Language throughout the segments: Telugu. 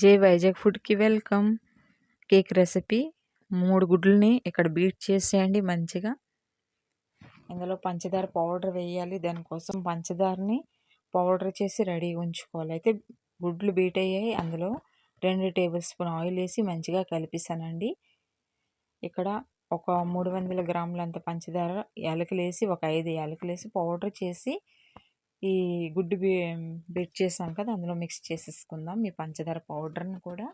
జే వైజాగ్ ఫుడ్కి వెల్కమ్. Cake recipe. మూడు గుడ్లని ఇక్కడ బీట్ చేసేయండి మంచిగా. ఇందులో పంచదార పౌడర్ వేయాలి. దానికోసం పంచదారని పౌడర్ చేసి రెడీ ఉంచుకోవాలి. అయితే గుడ్లు బీట్ అయ్యాయి. అందులో రెండు టేబుల్ స్పూన్ ఆయిల్ వేసి మంచిగా కలిపిస్తానండి ఇక్కడ ఒక మూడు వందల గ్రాములంత పంచదార యాలకులు వేసి ఒక ఐదు యాలకులు వేసి పౌడర్ చేసి ఈ గుడ్డు బెట్ చేసాం కదా అందులో మిక్స్ చేసేసుకుందాం. మీ పంచదార పౌడర్ని కూడా.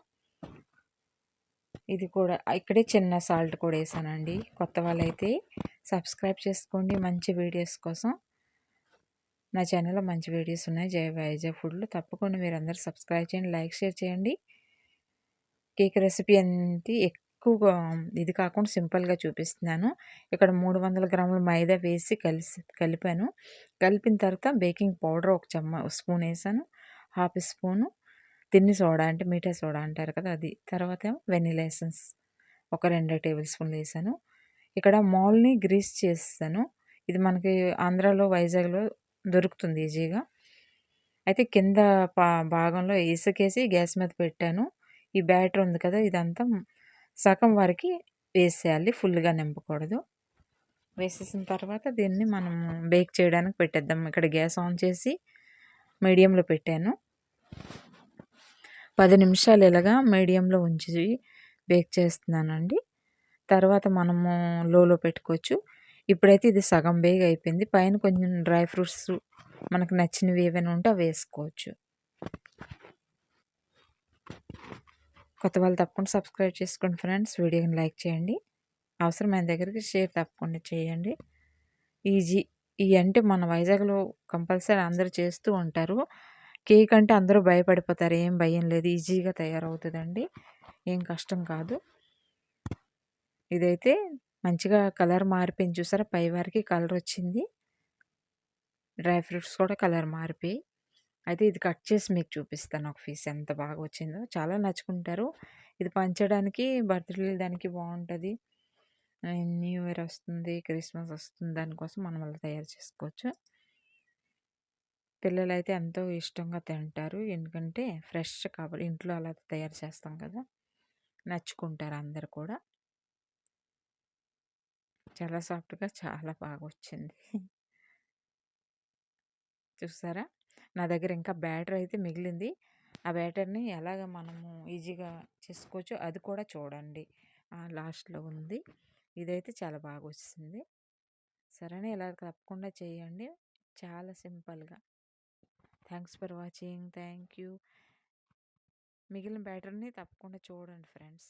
ఇది కూడా ఇక్కడే చిన్న సాల్ట్ కూడా వేసానండి. కొత్త వాళ్ళైతే సబ్స్క్రైబ్ చేసుకోండి. మంచి వీడియోస్ కోసం. నా ఛానల్లో మంచి వీడియోస్ ఉన్నాయి. జయ వైజాగ్ ఫుడ్లు. తప్పకుండా మీరు అందరూ సబ్స్క్రైబ్ చేయండి. లైక్ షేర్ చేయండి. కేక్ రెసిపీ అంతే ఎక్కువగా ఇది కాకుండా సింపుల్గా చూపిస్తున్నాను. ఇక్కడ మూడు వందల గ్రాముల మైదా వేసి కలిసి కలిపాను. కలిపిన తర్వాత బేకింగ్ పౌడర్ ఒక చెమ్మ స్పూన్ వేసాను. హాఫ్ స్పూను తిన్ని సోడా అంటే మీఠా సోడా అంటారు కదా అది. తర్వాత వెనీలా ఎసెన్స్ ఒక రెండు టేబుల్ స్పూన్లు వేసాను. ఇక్కడ మాల్ని గ్రీస్ చేస్తాను. ఇది మనకి ఆంధ్రాలో వైజాగ్లో దొరుకుతుంది ఈజీగా. అయితే కింద పా భాగంలో ఇసుకేసి గ్యాస్ మీద పెట్టాను. ఈ బ్యాటర్ ఉంది కదా ఇదంతా సగం వరకు వేసేయాలి ఫుల్గా నింపకూడదు. వేసేసిన తర్వాత దీన్ని మనం బేక్ చేయడానికి పెట్టేద్దాం. ఇక్కడ గ్యాస్ ఆన్ చేసి మీడియంలో పెట్టాను. పది నిమిషాలు ఇలాగా మీడియంలో ఉంచి బేక్ చేస్తున్నానండి. తర్వాత మనము లోలో పెట్టుకోవచ్చు. ఇప్పుడైతే ఇది సగం బేగ్ అయిపోయింది. పైన కొంచెం డ్రై ఫ్రూట్స్ మనకు నచ్చినవి ఏవైనా ఉంటే అవి వేసుకోవచ్చు. కొత్త వాళ్ళు తప్పకుండా సబ్స్క్రైబ్ చేసుకోండి ఫ్రెండ్స్. వీడియోని లైక్ చేయండి. అవసరమైన దగ్గరికి షేర్ తప్పకుండా చేయండి. ఈజీ. ఈ అంటే మన వైజాగ్లో కంపల్సరీ అందరూ చేస్తూ ఉంటారు. కేక్ అంటే అందరూ భయపడిపోతారు. ఏం భయం లేదు. ఈజీగా తయారవుతుందండి. ఏం కష్టం కాదు. ఇదైతే మంచిగా కలర్ మారిపోయింది. చూసారా? పై వారికి కలర్ వచ్చింది డ్రై ఫ్రూట్స్ కూడా కలర్ మారిపోయి అయితే ఇది కట్ చేసి మీకు చూపిస్తాను ఒక పీస్ ఎంత బాగా వచ్చిందో. చాలా నచ్చుకుంటారు. ఇది పంచడానికి బర్త్డే దానికి బాగుంటుంది. న్యూ ఇయర్ వస్తుంది క్రిస్మస్ వస్తుంది దానికోసం మనం అలా తయారు చేసుకోవచ్చు. పిల్లలు అయితే ఎంతో ఇష్టంగా తింటారు. ఎందుకంటే ఫ్రెష్ కాబట్టి ఇంట్లో అలా తయారు చేస్తాం కదా. నచ్చుకుంటారు అందరు కూడా. చాలా సాఫ్ట్గా చాలా బాగా వచ్చింది. చూసారా? నా దగ్గర ఇంకా బ్యాటర్ అయితే మిగిలింది. ఆ బ్యాటర్ని ఎలాగ మనము ఈజీగా చేసుకోవచ్చు అది కూడా చూడండి. లాస్ట్లో ఉంది. ఇదైతే చాలా బాగా వచ్చింది సరేనే ఇలా తప్పకుండా చేయండి. చాలా సింపుల్గా. Thanks for watching. Thank you. మిగిలిన బ్యాటర్ని తప్పకుండా చూడండి ఫ్రెండ్స్.